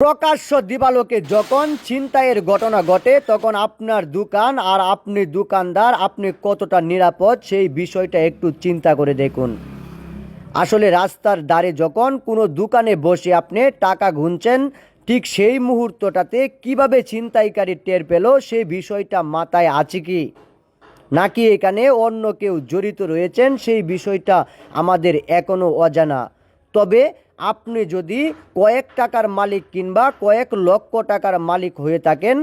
প্রকাশ্য দিবালোকে যখন ছিনতাইয়ের ঘটনা ঘটে, তখন আপনার দোকান আর আপনি দোকানদার, আপনি কতটা নিরাপদ, সেই বিষয়টা একটু চিন্তা করে দেখুন। আসলে রাস্তার ধারে যখন কোনো দোকানে বসে আপনি টাকা গুনছেন, ঠিক সেই মুহূর্তটাতে কীভাবে ছিনতাইকারী টের পেল, সেই বিষয়টা মাথায় আছে কি? নাকি এখানে অন্য কেউ জড়িত রয়েছেন, সেই বিষয়টা আমাদের এখনও অজানা। তবে আপনি যদি কয়েক টাকার মালিক কিংবা কয়েক লক্ষ টাকার মালিক হয়ে থাকেন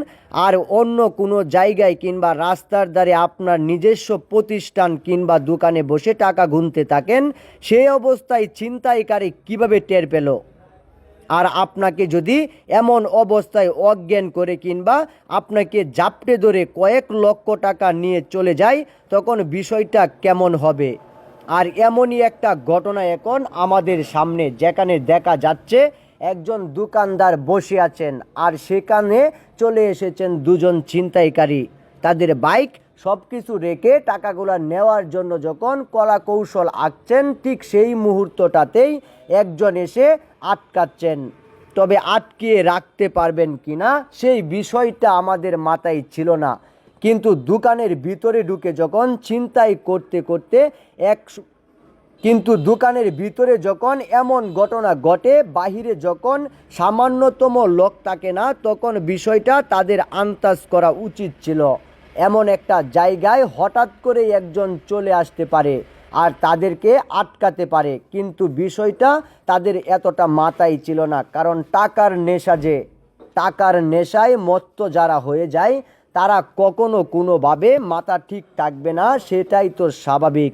আর অন্য কোনো জায়গায় কিংবা রাস্তার ধারে আপনার নিজস্ব প্রতিষ্ঠান কিংবা দোকানে বসে টাকা গুনতে থাকেন, সেই অবস্থায় ছিনতাইকারী কীভাবে টের পেল? আর আপনাকে যদি এমন অবস্থায় অজ্ঞান করে কিংবা আপনাকে জাপটে ধরে কয়েক লক্ষ টাকা নিয়ে চলে যায়, তখন বিষয়টা কেমন হবে? আর এমনই একটা ঘটনা এখন আমাদের সামনে, যেখানে দেখা যাচ্ছে একজন দোকানদার বসে আছেন আর সেখানে চলে এসেছেন দুজন ছিনতাইকারী। তাদের বাইক সব কিছু রেখে টাকাগুলো নেওয়ার জন্য যখন কলা কৌশল আঁকছেন, ঠিক সেই মুহূর্তটাতেই একজন এসে আটকাচ্ছেন। তবে আটকিয়ে রাখতে পারবেন কিনা সেই বিষয়টা আমাদের মাথায় ছিল না। কিন্তু দোকানের ভিতরে ঢুকে যখন চিন্তাই করতে করতে এক কিন্তু দোকানের ভিতরে যখন এমন ঘটনা ঘটে, বাহিরে যখন সামান্যতম লোক থাকে না, তখন বিষয়টা তাদের আন্দাজ করা উচিত ছিল। এমন একটা জায়গায় হঠাৎ করে একজন চলে আসতে পারে আর তাদেরকে আটকাতে পারে। কিন্তু বিষয়টা তাদের এতটা মাথায় ছিল না, কারণ টাকার নেশা যে টাকার নেশায় মত্ত যারা হয়ে যায় তারা কখনো কোনোভাবে মাথা ঠিক থাকবে না, সেটাই তো স্বাভাবিক।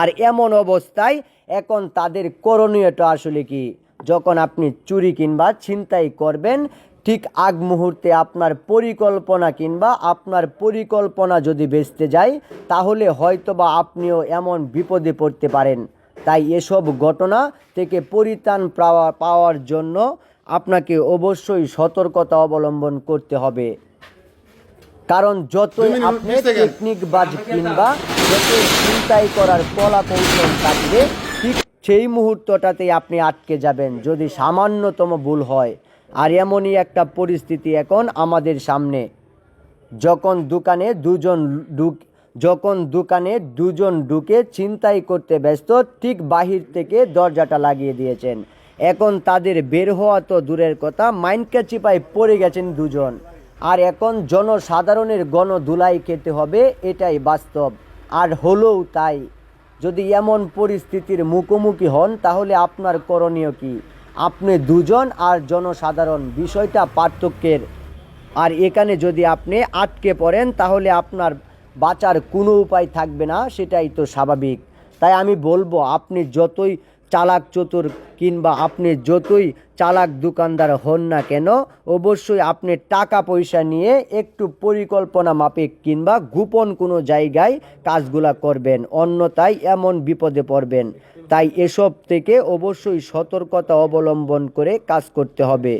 আর এমন অবস্থায় এখন তাদের করণীয়টা আসলে কি? যখন আপনি চুরি কিংবা ছিনতাই করবেন, ঠিক আগ মুহূর্তে আপনার পরিকল্পনা কিংবা আপনার পরিকল্পনা যদি বেচতে যায়, তাহলে হয়তোবা আপনিও এমন বিপদে পড়তে পারেন। তাই এসব ঘটনা থেকে পরিত্রাণ পাওয়া পাওয়ার জন্য আপনাকে অবশ্যই সতর্কতা অবলম্বন করতে হবে। কারণ যতই আপনি টেকনিক বাজ কিংবা যতই চিন্তাই করার কলা কৌশল থাকবে ঠিক সেই মুহূর্তটাতেই আপনি আটকে যাবেন যদি সামান্যতম ভুল হয়। আর এমনই একটা পরিস্থিতি এখন আমাদের সামনে। যখন দোকানে দুজন ঢুক যখন দোকানে দুজন ঢুকে চিন্তাই করতে ব্যস্ত ঠিক বাহির থেকে দরজাটা লাগিয়ে দিয়েছেন। এখন তাদের বের হওয়া তো দূরের কথা মাইন্ডকে চিপায় পড়ে গেছেন দুজন। আর এখন জনসাধারণের গণ গণধুলাই খেতে হবে, এটাই বাস্তব। আর হলেও তাই, যদি এমন পরিস্থিতির মুখোমুখি হন, তাহলে আপনার করণীয় কি? আপনি দুজন আর জনসাধারণ, বিষয়টা পার্থক্যের। আর এখানে যদি আপনি আটকে পড়েন, তাহলে আপনার বাঁচার কোনো উপায় থাকবে না, সেটাই তো স্বাভাবিক। তাই আমি বলব, আপনি যতই চালাক চতুর কিংবা আপনি যতই চালাক দোকানদার হন না কেন, অবশ্যই আপনি টাকা পয়সা নিয়ে একটু পরিকল্পনা মাফিক কিংবা গোপন কোনো জায়গায় কাজগুলা করবেন, অন্যথায় এমন বিপদে পড়বেন। তাই এসব থেকে অবশ্যই সতর্কতা অবলম্বন করে কাজ করতে হবে।